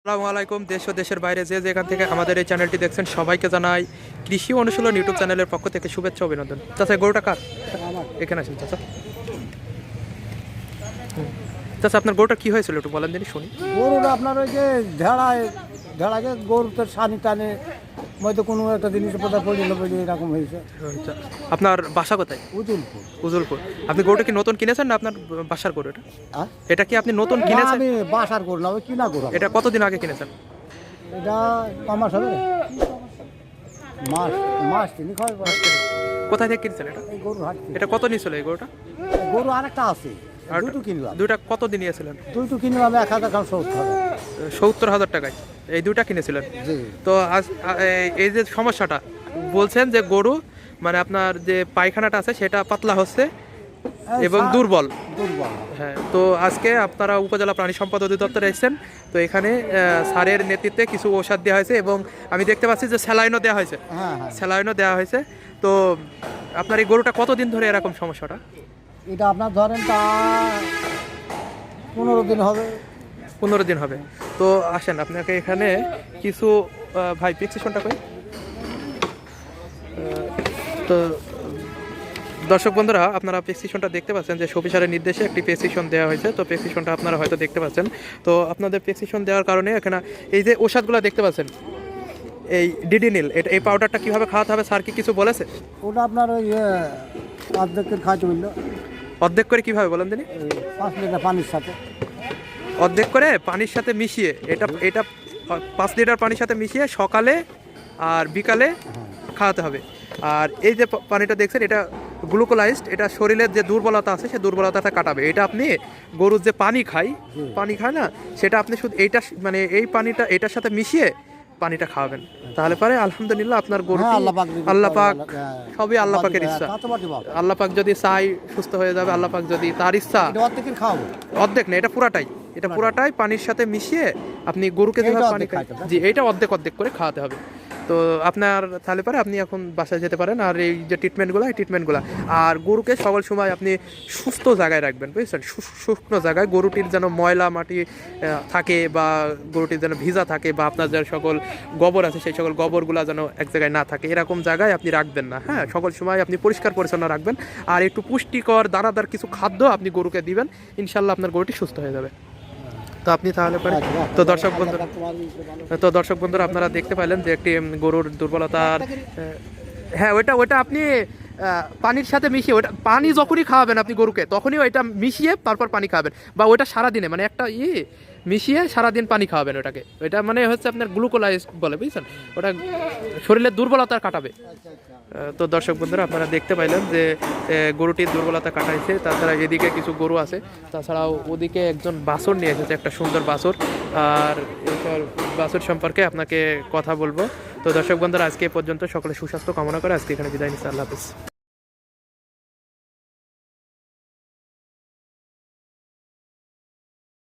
আসসালামু আলাইকুম, দেশ ও দেশের বাইরে যে যেখান থেকে আমাদের এই চ্যানেলটি দেখছেন সবাইকে জানাই কৃষি অনুশীলন ইউটিউব চ্যানেলের পক্ষ থেকে শুভেচ্ছা অভিনন্দন। চাচা, গরুটা কার? এখানে আসেন চাষা চাচা, আপনার গরুটা কি হয়েছিল একটু বলেন দিন শুনি। গরুটা আপনার ওই যে ঢেড়ায় ঢেড়াকে গরুতে সানি টানে হয়তো কোনো একটা জিনিস কোথায় পড়িল পড়ে এরকম হয়েছে। আচ্ছা। আপনার বাসা কোথায়? উজুলপুর। উজুলপুর। আপনি গরুটা কি নতুন কিনেছেন না আপনার বাসার গরু এটা? এটা কি আপনি নতুন কিনেছেন? আমি বাসার করু না কিনা করু এটা কতদিন আগে কিনেছেন? এটা আমার হবে? মাস মাস তিনি কোথায় থেকে কিনছেন এটা? গরু এটা কত নিয়েছিল এই গরুটা? গরু আরেকটা আছে। দুটো কিনলাম। কত দিন নিয়েছিলেন দুটো কিনলাম এক হাজার খান সত্তর সত্তর হাজার টাকায়। এই দুইটা কিনেছিলেন? তো আজ এই- যে সমস্যাটা বলছেন যে গরু মানে আপনার যে পায়খানাটা আছে সেটা পাতলা হচ্ছে এবং দুর্বল। দুর্বল। হ্যাঁ তো আজকে আপনারা উপজেলা প্রাণী সম্পদ অধিদপ্তরে এসেছেন। তো এখানে সারের নেতৃত্বে কিছু ঔষধ দেওয়া হয়েছে এবং আমি দেখতে পাচ্ছি যে স্যালাইনও দেওয়া হয়েছে। হ্যাঁ হ্যাঁ। স্যালাইনও দেওয়া হয়েছে। তো আপনার এই গরুটা কতদিন ধরে এরকম সমস্যাটা? এটা আপনার ধরেন তা পনেরো দিন হবে। পনেরো দিন হবে। তো আসেন আপনাকে এখানে কিছু ভাই প্রেসক্রিপশনটা কই তো দর্শক বন্ধুরা আপনারা প্রেসক্রিপশনটা দেখতে পাচ্ছেন যে সফিসারের নির্দেশে একটি প্রেসক্রিপশন দেওয়া হয়েছে। তো প্রেসক্রিপশনটা আপনারা হয়তো দেখতে পাচ্ছেন। তো আপনাদের প্রেসক্রিপশন দেওয়ার কারণে এখানে এই যে ওষুধগুলো দেখতে পাচ্ছেন এই ডিডিনিল এটা এই পাউডারটা কীভাবে খাওয়াতে হবে স্যার কি কিছু বলেছে? ওটা আপনার ওই ইয়ে, অর্ধেকের খাওয়াতে বলল অর্ধেক করে কীভাবে বলেন তিনি? পাঁচ লিটার পানির সাথে। অর্ধেক করে পানির সাথে মিশিয়ে এটা এটা পাঁচ লিটার পানির সাথে মিশিয়ে সকালে আর বিকালে খাওয়াতে হবে। আর এই যে পানিটা দেখছেন এটা গ্লুকোলাইজড এটা শরীরের যে দুর্বলতা আছে সেই দুর্বলতাটা কাটাবে। এটা আপনি গরুর যে পানি খাই পানি খায় না সেটা আপনি শুধু এইটা মানে এই পানিটা এটার সাথে মিশিয়ে পানিটা খাওয়াবেন। তাহলে পরে আলহামদুলিল্লাহ আপনার গরু হ্যাঁ, আল্লাহ পাক হ্যাঁ। সবই আল্লাহ পাকের ইচ্ছা। আল্লাহ পাক যদি চাই সুস্থ হয়ে যাবে আল্লাহ পাক যদি তার ইচ্ছা। অর্ধেক না এটা পুরাটাই। এটা পুরাটাই। পানির সাথে মিশিয়ে আপনি গরুকে যেভাবে পানি খাই- জি এটা অর্ধেক অর্ধেক করে খাওয়াতে হবে। তো আপনার তাহলে পরে আপনি এখন বাসায় যেতে পারেন আর এই যে ট্রিটমেন্টগুলো এই ট্রিটমেন্টগুলো আর গরুকে সকল সময় আপনি সুস্থ জায়গায় রাখবেন, বুঝছেন? শুকনো জায়গায় গরুটির যেন ময়লা মাটি থাকে বা গরুটির যেন ভিজা থাকে বা আপনার যে সকল গোবর আছে, সেই সকল গোবরগুলো যেন এক জায়গায় না থাকে, এরকম জায়গায় আপনি রাখবেন না হ্যাঁ? সকল সময় আপনি পরিষ্কার পরিচ্ছন্ন রাখবেন। আর একটু পুষ্টিকর দানাদার কিছু খাদ্য আপনি গরুকে দিবেন, ইনশাল্লাহ আপনার গরুটি সুস্থ হয়ে যাবে। তো আপনি তাহলে পারেন তো দর্শক বন্ধুরা তো দর্শক বন্ধুরা আপনারা দেখতে পাইলেন যে একটি গরুর দুর্বলতার হ্যাঁ ওইটা ওইটা আপনি পানির সাথে মিশিয়ে ওটা পানি যখনই খাওয়াবেন আপনি গরুকে, তখনই ওইটা মিশিয়ে তারপর পানি খাওয়াবেন বা ওইটা সারাদিনে মানে একটা ই মিশিয়ে সারাদিন পানি খাওয়াবেন ওটাকে। ওইটা মানে হচ্ছে আপনার গ্লুকোলাইজ বলে, বুঝছেন? ওটা শরীরের দুর্বলতা কাটাবে। তো দর্শক বন্ধুরা, আপনারা দেখতে পাইলেন যে গরুটির দুর্বলতা কাটাইছে। তাছাড়া এদিকে কিছু গরু আছে। তাছাড়াও ওদিকে একজন বাছর নিয়ে এসেছে, একটা সুন্দর বাছর। আর এরপর বাছর সম্পর্কে আপনাকে কথা বলব। তো দর্শক বন্ধুরা, আজকে পর্যন্ত। সকলে সুস্বাস্থ্য কামনা করে আজকে এখানে বিদায় নিচ্ছি। আল্লাহ হাফিজ।